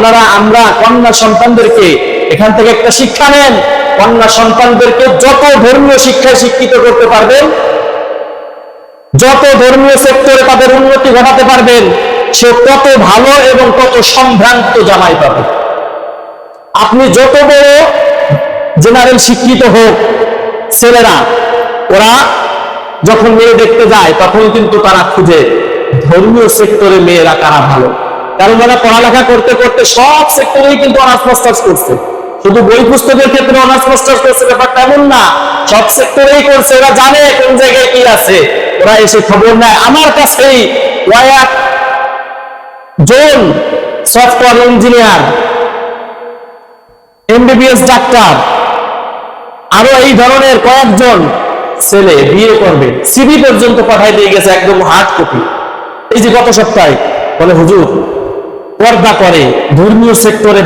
আপনারা, আমরা কন্যা সন্তানদেরকে এখান থেকে একটা শিক্ষা নেন। কন্যা সন্তানদেরকে যত ধর্মীয় শিক্ষায় শিক্ষিত করতে পারবেন, যত ধর্মীয় সেক্টরে তাদের উন্নতি ঘটাতে পারবেন, সে তত ভালো এবং তত সম্ভ্রান্ত জামাই পাবে। আপনি যত বড় জেনারেল শিক্ষিত হোক, ছেলেরা, ওরা যখন মেয়ে দেখতে যায়, তখন কিন্তু তারা খুঁজে ধর্মীয় সেক্টরে মেয়েরা কারা ভালো। কারণ ওরা পড়ালেখা করতে করতে সব সেক্টরেই কিন্তু অনার্স মাস্টার্স করছে। শুধু বই পুস্তকের ক্ষেত্রে অনার্স মাস্টার্স করছে, ব্যাপারটা এমন না। সব সেক্টরেই করছে ওরা জানে কোন জায়গায় কি আছে। ওরা এসে খবর নেয়। আমার কাছেই কয়েক জন সফটওয়্যার ইঞ্জিনিয়ার, এমবিবিএস ডাক্তার, আরও এই ধরনের কয়েকজন ছেলে বিয়ে করবে। সিবি পর্যন্ত পাঠাই দিয়ে গেছে একদম হার্ড কপি এই যে গত সপ্তাহে বলে, হুজুর পর্দা করে ধর্মীয় সেক্টরে